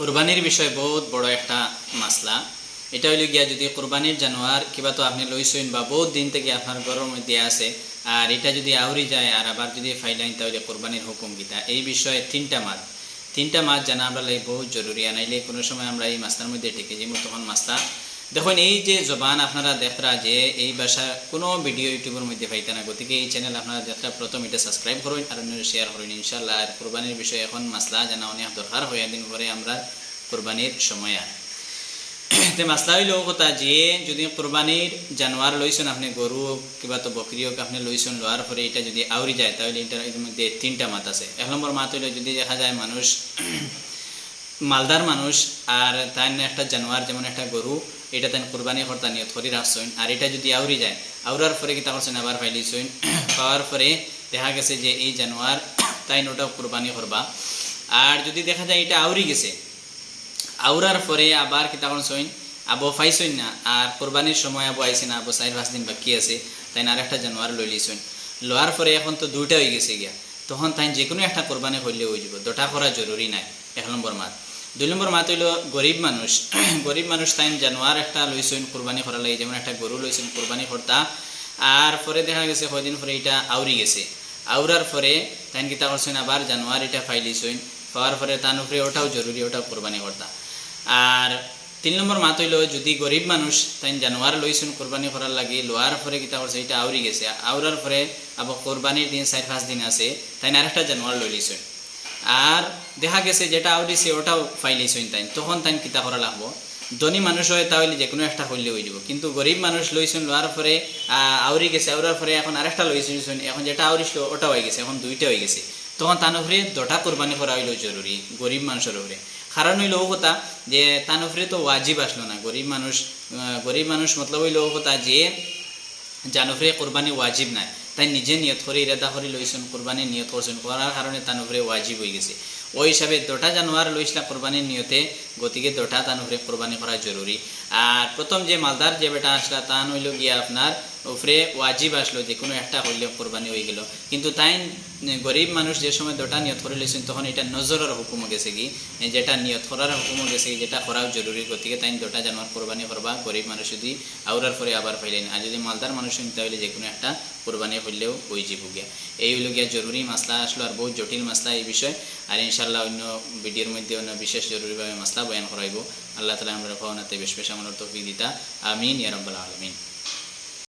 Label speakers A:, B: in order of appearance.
A: কোরবানির বিষয় বহুত বড় একটা মাসলা। এটা হইলে গিয়া যদি কোরবানির জানোয়ার, কিবা তো আপনি লইছেন বা বহুত দিন থেকে আপনার ঘরের মধ্যে আছে, আর এটা যদি আউরি যায় আর আবার যদি ফাইলাইন তাহলে কোরবানির হুকুম গীতা এই বিষয়ে তিনটা মাছ তিনটা মাছ জানা আমরা লাগে বহুত জরুরি আনাইলে কোনো সময় আমরা এই মাস্তার মধ্যে টেকে যাই তখন মাসলা দেখুন, এই যে জবান আপনারা দেখরা যে এই ভাষা কোনো ভিডিও ইউটিউবের মধ্যে পাইতে না। গতিকে এই চ্যানেল আপনারা দেখরা প্রথম এটা সাবস্ক্রাইব করুন আর অন্য শেয়ার করুন। ইনশাল্লাহ আর কোরবানির বিষয়ে এখন মাসলা জানা অনেক দরকার। হয়ে দিন পরে আমরা কোরবানির সময় আর। তে মাসলা হইল কথা যে, যদি কোরবানির জানোয়ার লইছেন আপনি, গরু কিবা তো বকরি হোক আপনি লইছেন লোয়ার পরে এটা যদি আউরি যায়, তাহলে এটার মধ্যে তিনটা মাত আছে। এক নম্বর মাত হইল যদি দেখা যায় মানুষ মালদার মানুষ আর তাই একটা জানোয়ার, যেমন একটা গরু, এটা তাই কোরবানি কর্তা নিয়ত করি রাখছেন আর এটা যদি আউরি যায়, আউরার পরে কি করছেন আবার ফাইলিছেন পাওয়ার পরে দেখা গেছে যে এই জানোয়ার তাই ওটাও কোরবানি করবা। আর যদি দেখা যায় এটা আউরি গেছে, আউরার পরে আবার কিতা করছেন আবো ফাইছেন না, আর কোরবানির সময় আবো আইছে না আবো চার পাঁচ দিন বাকি আছে তাই আর একটা জানোয়ার লই লিছেন লোয়ার পরে এখন তো দুইটা হয়ে গেছে গিয়া, তখন তাই যে কোনো একটা কোরবানি করলে হয়ে যাব দুটা করা জরুরি নাই, এক নম্বর মাত। দুই নম্বর মাত হইল, গরিব মানুষ। গরিব মানুষ তাই জানোয়ার একটা লইছেন কোরবানি করা লাগে, যেমন একটা গরু লইছেন কোরবানি করতা। আর পরে দেখা গেছে, কয়দিন পরে এটা আউরি গেছে। আউরার পরে তাই কিতা করছেন, আবার জানোয়ার এটা ফাইলিছেন পাওয়ার পরে তার উপরে ওটাও জরুরি, ওটাও কোরবানি করতা। আর তিন নম্বর মাত হইল, যদি গরিব মানুষ তাই জানোয়ার লইছেন কোরবানি করার লাগে লোয়ার পরে কিতা করছে, এটা আউরি গেছে। আউরার পরে আবার কোরবানির দিন চার পাঁচ দিন আছে তাই আরেকটা জানোয়ার লই লিছেন আর দেখা গেছে যেটা আউরিছে ওটাও ফাইলিছেন তাই তখন তাই কিতা করা লাগবো? ধনী মানুষ হয় তাহলে যে কোনো একটা করলে হয়ে যাব। কিন্তু গরিব মানুষ লইছেন লোয়ার পরে আউরি গেছে, আউরার পরে এখন আরেকটা লইছেন এখন যেটা আউরিছিল ওটা হয়ে গেছে, এখন দুইটা হয়ে গেছে। তখন তার উপরে দটা কোরবানি করা হইলেও জরুরি, গরিব মানুষের উপরে। কারণ হইল কথা যে তার উপরে তো ওয়াজিব আসলো না। গরিব মানুষ গরিব মানুষ মতলব হইল কথা যে জানুফরে কোরবানি ওয়াজিব নাই। তাই নিজে নিয়ত করে ইরাদা করে লইছেন কোরবানি নিয়ত করছেন করার কারণে তার উপরে ওয়াজিব হয়ে গেছে। ওই হিসাবে দোটা জানোয়ার লইসলা কোরবানির নিয়তে গতিকে দোটা তার উপরে কোরবানি করা জরুরি আর প্রথম যে মালদার যে বেটা আসলা তান হইল গিয়া আপনার উপরে ওয়াজিব আসলো যে কোনো একটা হইলে কোরবানি হয়ে গেল। কিন্তু তাই গরিব মানুষ যে সময় দোটা নিয়ত করে লইছেন তখন এটা নজরের হুকুম গেছে কি? যেটা নিয়ত করার হুকুম গেছে কি? যেটা করাও জরুরি গতিকে তাই দোটা জানোয়ার কোরবানি করবা গরিব মানুষ যদি আউরার পরে আবার ফাইলেন আর যদি মালদার মানুষ নিতে হইলে যে কোনো একটা কোরবানি হইলেও ওই জীব গিয়া এই হইল গিয়া জরুরি মাসলা আসলো আর বহুত জটিল মাসলা এই বিষয়। আর ইনশাল্লাহ অন্য ভিডিওর মধ্যে অন্য বিশেষ জরুরিভাবে মাসলা বয়ান করাইব। আল্লাহ তালা আমরা ভাবনাতে বেশ বেশ আমার তফিক দিতা। আমিন ইয়ারব্বাল আলমিন।